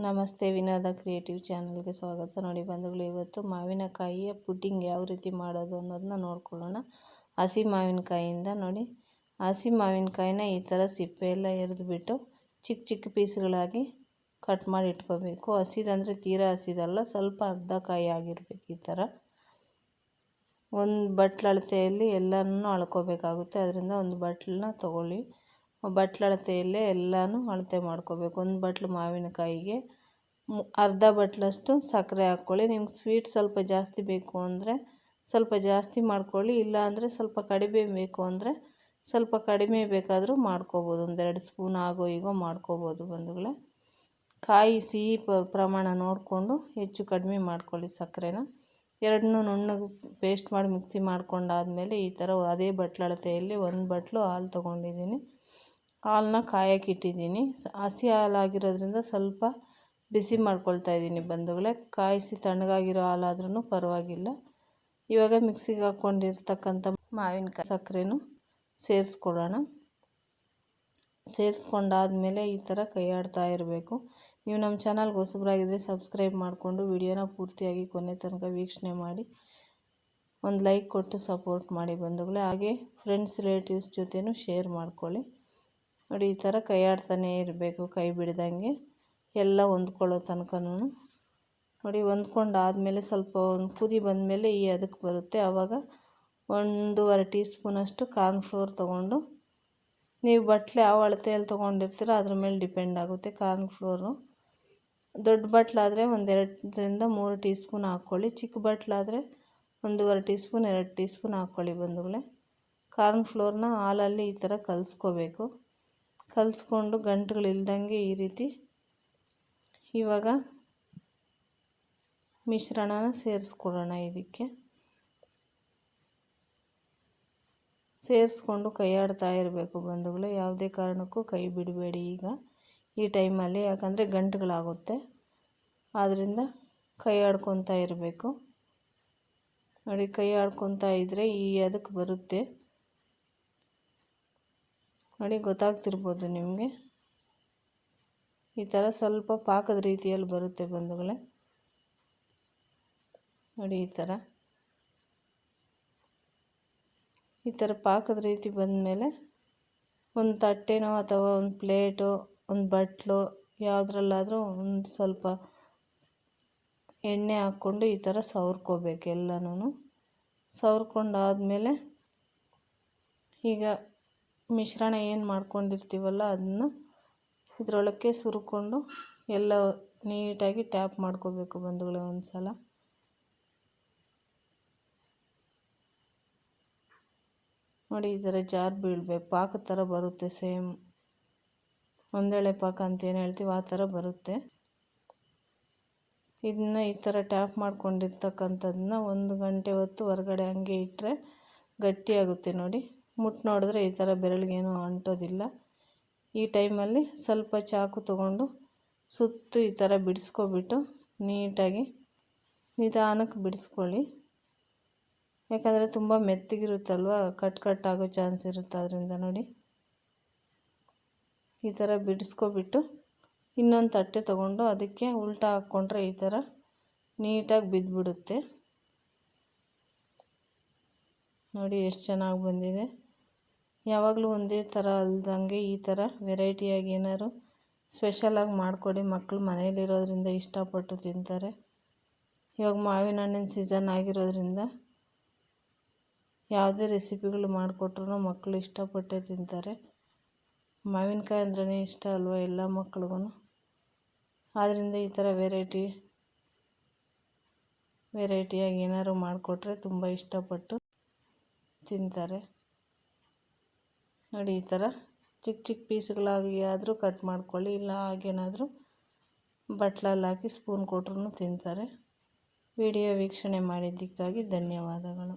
ನಮಸ್ತೆ ವಿನೋದ ಕ್ರಿಯೇಟಿವ್ ಚಾನಲ್ಗೆ ಸ್ವಾಗತ. ನೋಡಿ ಬಂಧುಗಳು, ಇವತ್ತು ಮಾವಿನಕಾಯಿಯ ಪುಡ್ಡಿಂಗ್ ಯಾವ ರೀತಿ ಮಾಡೋದು ಅನ್ನೋದನ್ನ ನೋಡ್ಕೊಳ್ಳೋಣ. ಹಸಿ ಮಾವಿನಕಾಯಿಯಿಂದ ನೋಡಿ. ಹಸಿ ಮಾವಿನಕಾಯಿನ ಈ ಥರ ಸಿಪ್ಪೆಯೆಲ್ಲ ಎರೆದುಬಿಟ್ಟು ಚಿಕ್ಕ ಚಿಕ್ಕ ಪೀಸ್ಗಳಾಗಿ ಕಟ್ ಮಾಡಿ ಇಟ್ಕೋಬೇಕು. ಹಸಿದಂದರೆ ತೀರಾ ಹಸಿದಲ್ಲ, ಸ್ವಲ್ಪ ಅರ್ಧ ಕಾಯಿ ಆಗಿರಬೇಕು ಈ ಥರ. ಒಂದು ಬಟ್ಲು ಅಳತೆಯಲ್ಲಿ ಎಲ್ಲನೂ ಅಳ್ಕೋಬೇಕಾಗುತ್ತೆ. ಅದರಿಂದ ಒಂದು ಬಟ್ಲನ್ನ ತೊಗೊಳ್ಳಿ. ಬಟ್ಲಳತೆಯಲ್ಲೇ ಎಲ್ಲನೂ ಅಳತೆ ಮಾಡ್ಕೊಬೇಕು. ಒಂದು ಬಟ್ಲು ಮಾವಿನಕಾಯಿಗೆ ಅರ್ಧ ಬಟ್ಲಷ್ಟು ಸಕ್ಕರೆ ಹಾಕ್ಕೊಳ್ಳಿ. ನಿಮ್ಗೆ ಸ್ವೀಟ್ ಸ್ವಲ್ಪ ಜಾಸ್ತಿ ಬೇಕು ಅಂದರೆ ಸ್ವಲ್ಪ ಜಾಸ್ತಿ ಮಾಡ್ಕೊಳ್ಳಿ. ಇಲ್ಲ ಅಂದರೆ ಸ್ವಲ್ಪ ಕಡಿಮೆ ಬೇಕು ಅಂದರೆ ಸ್ವಲ್ಪ ಕಡಿಮೆ ಬೇಕಾದರೂ ಮಾಡ್ಕೋಬೋದು. ಒಂದೆರಡು ಸ್ಪೂನ್ ಆಗೋ ಈಗೋ ಮಾಡ್ಕೋಬೋದು ಬಂಧುಗಳೇ. ಕಾಯಿ ಸಿಹಿ ಪ್ರಮಾಣ ನೋಡಿಕೊಂಡು ಹೆಚ್ಚು ಕಡಿಮೆ ಮಾಡ್ಕೊಳ್ಳಿ ಸಕ್ಕರೆನ. ಎರಡನ್ನೂ ನುಣ್ಣಗೆ ಪೇಸ್ಟ್ ಮಾಡಿ ಮಿಕ್ಸಿ ಮಾಡ್ಕೊಂಡಾದಮೇಲೆ ಈ ಥರ ಅದೇ ಬಟ್ಲಳತೆಯಲ್ಲಿ ಒಂದು ಬಟ್ಲು ಹಾಲು ತೊಗೊಂಡಿದ್ದೀನಿ. ಹಾಲನ್ನ ಕಾಯಕ್ಕಿಟ್ಟಿದ್ದೀನಿ ಹಸಿ ಹಾಲಾಗಿರೋದ್ರಿಂದ ಸ್ವಲ್ಪ ಬಿಸಿ ಮಾಡ್ಕೊಳ್ತಾ ಇದ್ದೀನಿ ಬಂಧುಗಳೇ ಕಾಯಿಸಿ ತಣ್ಣಗಾಗಿರೋ ಹಾಲಾದ್ರೂ ಪರವಾಗಿಲ್ಲ. ಇವಾಗ ಮಿಕ್ಸಿಗೆ ಹಾಕ್ಕೊಂಡಿರ್ತಕ್ಕಂಥ ಮಾವಿನಕಾಯಿ ಸಕ್ಕರೆನೂ ಸೇರಿಸ್ಕೊಡೋಣ ಸೇರಿಸ್ಕೊಂಡಾದ್ಮೇಲೆ ಈ ಥರ ಕೈಯಾಡ್ತಾ ಇರಬೇಕು. ನೀವು ನಮ್ಮ ಚಾನಲ್ಗೆ ಹೊಸಬ್ರಾಗಿದ್ದರೆ ಸಬ್ಸ್ಕ್ರೈಬ್ ಮಾಡಿಕೊಂಡು ವಿಡಿಯೋನ ಪೂರ್ತಿಯಾಗಿ ಕೊನೆ ತನಕ ವೀಕ್ಷಣೆ ಮಾಡಿ. ಒಂದು ಲೈಕ್ ಕೊಟ್ಟು ಸಪೋರ್ಟ್ ಮಾಡಿ ಬಂಧುಗಳೇ ಹಾಗೆ ಫ್ರೆಂಡ್ಸ್, ರಿಲೇಟಿವ್ಸ್ ಜೊತೆನೂ ಶೇರ್ ಮಾಡ್ಕೊಳ್ಳಿ. ನೋಡಿ, ಈ ಥರ ಕೈ ಇರಬೇಕು, ಕೈ ಬಿಡ್ದಂಗೆ. ಎಲ್ಲ ಹೊಂದ್ಕೊಳ್ಳೋ ತನಕನೂ. ನೋಡಿ, ಹೊಂದ್ಕೊಂಡಾದಮೇಲೆ ಸ್ವಲ್ಪ ಒಂದು ಕುದಿ ಬಂದಮೇಲೆ ಈ ಅದಕ್ಕೆ ಬರುತ್ತೆ. ಆವಾಗ ಒಂದೂವರೆ ಟೀ ಸ್ಪೂನಷ್ಟು ಕಾರ್ನ್ಫ್ಲೋರ್ ತೊಗೊಂಡು, ನೀವು ಬಟ್ಲೆ ಯಾವ ಅಳತೆಯಲ್ಲಿ ತೊಗೊಂಡಿರ್ತೀರೋ ಅದ್ರ ಮೇಲೆ ಡಿಪೆಂಡ್ ಆಗುತ್ತೆ ಕಾರ್ನ್ಫ್ಲೋರು ದೊಡ್ಡ ಬಟ್ಲಾದರೆ ಒಂದೆರಡರಿಂದ ಮೂರು ಟೀ ಸ್ಪೂನ್ ಹಾಕ್ಕೊಳ್ಳಿ, ಚಿಕ್ಕ ಬಟ್ಲಾದರೆ ಒಂದೂವರೆ ಟೀ ಸ್ಪೂನ್ ಎರಡು ಟೀ ಸ್ಪೂನ್ ಹಾಕ್ಕೊಳ್ಳಿ ಬಂಧುಗಳೇ. ಕಾರ್ನ್ಫ್ಲೋರ್ನ ಹಾಲಲ್ಲಿ ಈ ಥರ ಕಲಿಸ್ಕೋಬೇಕು. ಕಲಿಸ್ಕೊಂಡು ಗಂಟುಗಳಿಲ್ದಂಗೆ ಈ ರೀತಿ ಇವಾಗ ಮಿಶ್ರಣನ ಸೇರಿಸ್ಕೊಡೋಣ ಇದಕ್ಕೆ. ಸೇರಿಸ್ಕೊಂಡು ಕೈ ಆಡ್ತಾ ಇರಬೇಕು ಬಂಧುಗಳು, ಯಾವುದೇ ಕಾರಣಕ್ಕೂ ಕೈ ಬಿಡಬೇಡಿ ಈಗ ಈ ಟೈಮಲ್ಲಿ, ಯಾಕಂದರೆ ಗಂಟುಗಳಾಗುತ್ತೆ. ಆದ್ದರಿಂದ ಕೈ ಆಡ್ಕೊತಾ ಇರಬೇಕು. ನೋಡಿ ಕೈ ಆಡ್ಕೊತಾ ಇದ್ದರೆ ಈ ಅದಕ್ಕೆ ಬರುತ್ತೆ. ನೋಡಿ ಗೊತ್ತಾಗ್ತಿರ್ಬೋದು ನಿಮಗೆ. ಈ ಥರ ಸ್ವಲ್ಪ ಪಾಕದ ರೀತಿಯಲ್ಲಿ ಬರುತ್ತೆ ಬಂಧುಗಳೇ. ನೋಡಿ ಈ ಥರ. ಈ ಥರ ಪಾಕದ ರೀತಿ ಬಂದಮೇಲೆ ಒಂದು ತಟ್ಟೆನೋ ಅಥವಾ ಒಂದು ಪ್ಲೇಟು, ಒಂದು ಬಟ್ಲು ಯಾವುದ್ರಲ್ಲಾದರೂ ಒಂದು ಸ್ವಲ್ಪ ಎಣ್ಣೆ ಹಾಕ್ಕೊಂಡು ಈ ಥರ ಸವರ್ಕೋಬೇಕು ಎಲ್ಲನೂ ಸವರ್ಕೊಂಡಾದಮೇಲೆ ಈಗ ಮಿಶ್ರಣ ಏನು ಮಾಡ್ಕೊಂಡಿರ್ತೀವಲ್ಲ ಅದನ್ನು ಇದರೊಳಕ್ಕೆ ಸುರ್ಕೊಂಡು ಎಲ್ಲ ನೀಟಾಗಿ ಟ್ಯಾಪ್ ಮಾಡ್ಕೋಬೇಕು ಬಂಧುಗಳೇ ಒಂದು ಸಲ ನೋಡಿ ಈ ಥರ ಜಾರ್ ಬೀಳಬೇಕು. ಪಾಕ ಥರ ಬರುತ್ತೆ ಸೇಮ್. ಒಂದೇಳೆ ಪಾಕ ಅಂತ ಏನು ಹೇಳ್ತೀವಿ ಆ ಥರ ಬರುತ್ತೆ. ಇದನ್ನ ಈ ಥರ ಟ್ಯಾಪ್ ಮಾಡ್ಕೊಂಡಿರ್ತಕ್ಕಂಥದ್ದನ್ನ ಒಂದು ಗಂಟೆ ಹೊತ್ತು ಹೊರಗಡೆ ಹಂಗೆ ಇಟ್ಟರೆ ಗಟ್ಟಿಯಾಗುತ್ತೆ ನೋಡಿ. ಮುಟ್ಟು ನೋಡಿದ್ರೆ ಈ ಥರ ಬೆರಳಿಗೇನು ಅಂಟೋದಿಲ್ಲ. ಈ ಟೈಮಲ್ಲಿ ಸ್ವಲ್ಪ ಚಾಕು ತಗೊಂಡು ಸುತ್ತು ಈ ಥರ ಬಿಡಿಸ್ಕೊಬಿಟ್ಟು ನೀಟಾಗಿ ನಿಧಾನಕ್ಕೆ ಬಿಡಿಸ್ಕೊಳ್ಳಿ. ಯಾಕಂದರೆ ತುಂಬ ಮೆತ್ತಗಿರುತ್ತಲ್ವ? ಕಟ್ ಕಟ್ ಆಗೋ ಚಾನ್ಸ್ ಇರುತ್ತೆ ಅದರಿಂದ ನೋಡಿ. ಈ ಥರ ಬಿಡಿಸ್ಕೊಬಿಟ್ಟು ಇನ್ನೊಂದು ತಟ್ಟೆ ತಗೊಂಡು ಅದಕ್ಕೆ ಉಲ್ಟಾ ಹಾಕ್ಕೊಂಡ್ರೆ ಈ ಥರ ನೀಟಾಗಿ ಬಿದ್ದುಬಿಡುತ್ತೆ ನೋಡಿ ಎಷ್ಟು ಚೆನ್ನಾಗಿ ಬಂದಿದೆ. ಯಾವಾಗಲೂ ಒಂದೇ ಥರ ಅಲ್ದಂಗೆ ಈ ಥರ ವೆರೈಟಿಯಾಗಿ ಏನಾದ್ರು ಸ್ಪೆಷಲಾಗಿ ಮಾಡಿಕೊಡಿ. ಮಕ್ಕಳು ಮನೇಲಿರೋದ್ರಿಂದ ಇಷ್ಟಪಟ್ಟು ತಿಂತಾರೆ. ಇವಾಗ ಮಾವಿನ ಹಣ್ಣಿನ ಸೀಸನ್ ಆಗಿರೋದ್ರಿಂದ ಯಾವುದೇ ರೆಸಿಪಿಗಳು ಮಾಡಿಕೊಟ್ರು ಮಕ್ಕಳು ಇಷ್ಟಪಟ್ಟೇ ತಿಂತಾರೆ. ಮಾವಿನಕಾಯಿ ಅಂದ್ರೇ ಇಷ್ಟ ಅಲ್ವ ಎಲ್ಲ ಮಕ್ಳಿಗೂ ಆದ್ದರಿಂದ ಈ ಥರ ವೆರೈಟಿ, ವೆರೈಟಿಯಾಗಿ ಏನಾದ್ರು ಮಾಡಿಕೊಟ್ರೆ ತುಂಬ ಇಷ್ಟಪಟ್ಟು ತಿಂತಾರೆ. ನೋಡಿ ಈ ಥರ ಚಿಕ್ಕ ಚಿಕ್ಕ ಪೀಸ್ಗಳಾಗಿ ಆದರೂ ಕಟ್ ಮಾಡ್ಕೊಳ್ಳಿ, ಇಲ್ಲ ಹಾಗೇನಾದರೂ ಬಟ್ಲಲ್ಲಿ ಹಾಕಿ ಸ್ಪೂನ್ ಕೊಟ್ರೂ ತಿಂತಾರೆ. ವಿಡಿಯೋ ವೀಕ್ಷಣೆ ಮಾಡಿದ್ದಕ್ಕಾಗಿ ಧನ್ಯವಾದಗಳು.